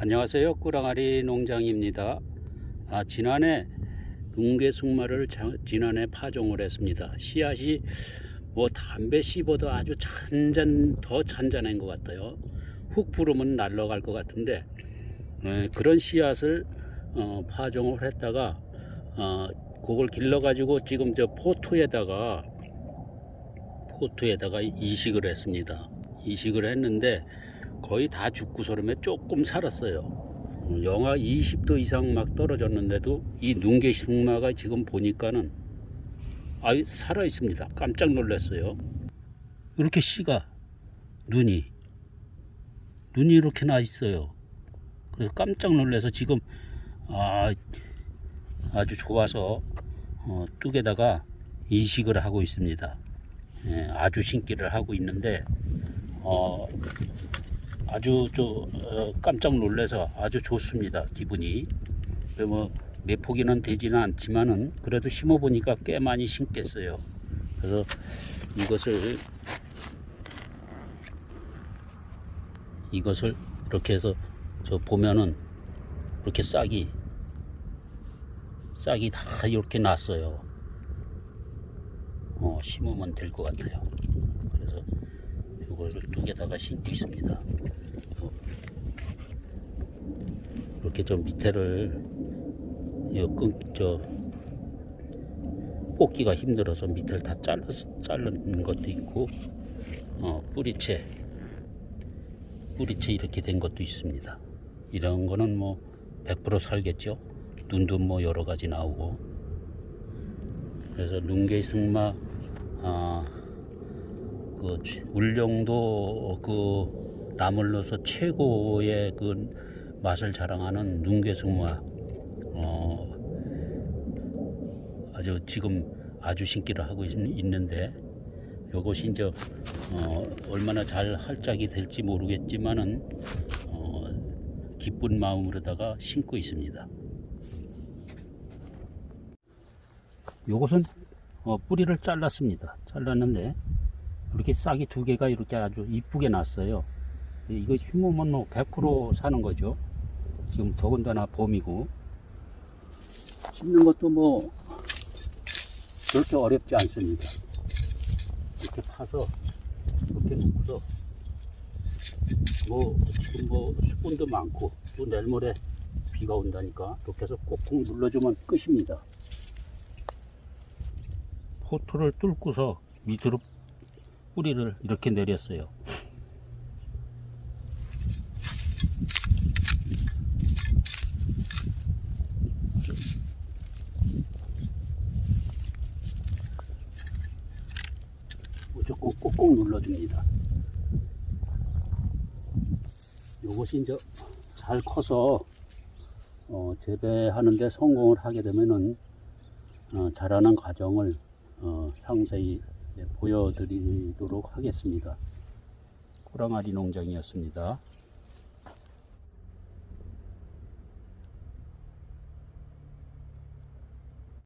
안녕하세요. 꾸랑아리 농장입니다. 아, 지난해 뭉게숙마를 자- 지난해 파종을 했습니다. 씨앗이 뭐 담배 씹어도 아주 잔잔 더 잔잔한 것 같아요. 훅 부르면 날아갈 것 같은데 에, 그런 씨앗을 어, 파종을 했다가 어, 그걸 길러 가지고 지금 저 포토에다가 포토에다가 이식을 했습니다. 이식을 했는데 거의 다 죽고 소름에 조금 살았어요. 어, 영하 20도 이상 막 떨어졌는데도 이 눈개식마가 지금 보니까는 아이 살아 있습니다. 깜짝 놀랐어요. 이렇게 씨가 눈이 눈이 이렇게 나 있어요. 그래서 깜짝 놀라서 지금 아 아주 좋아서 어, 뚝에다가 이식을 하고 있습니다. 예, 아주 신기를 하고 있는데 어, 아주 저 어, 깜짝 놀라서 아주 좋습니다 기분이. 그뭐 매포기는 되지는 않지만은 그래도 심어 보니까 꽤 많이 심겠어요. 그래서 이것을 이것을 이렇게 해서 저 보면은 이렇게 싹이 싹이 다 이렇게 났어요. 어 심으면 될 것 같아요 이거를 두 개다가 심고 있습니다. 이렇게 좀 밑에를 요끈저 뽑기가 힘들어서 밑을 다 잘라 자르는 것도 있고 어, 뿌리채 뿌리채 이렇게 된 것도 있습니다. 이런 거는 뭐 100% 살겠죠. 눈도 뭐 여러 가지 나오고 그래서 눈개 승마 아, 그 울릉도 그 나물로서 최고의 그 맛을 자랑하는 눈개승화 어 아주 지금 아주 신기를 하고 있, 있는데 이것이 이제 어 얼마나 잘 활짝이 될지 모르겠지만은 어 기쁜 마음으로다가 심고 있습니다. 요것은 어, 뿌리를 잘랐습니다. 잘랐는데 이렇게 싹이 두 개가 이렇게 아주 이쁘게 났어요. 이거 심으면 뭐 100% 사는 거죠. 지금 더군다나 봄이고 심는 것도 뭐 그렇게 어렵지 않습니다. 이렇게 파서 이렇게 놓고서 뭐 지금 뭐 수분도 많고 또 내일 모레 비가 온다니까 이렇게 해서 꼭꼭 눌러주면 끝입니다. 포토를 뚫고서 밑으로 뿌리를 이렇게 내렸어요. 무조건 꼭꼭 눌러줍니다. 요것이 이제 잘 커서 어, 재배하는데 성공을 하게 되면은 어, 자라는 과정을 어, 상세히 예, 보여드리도록 하겠습니다. 코랑아리 농장이었습니다.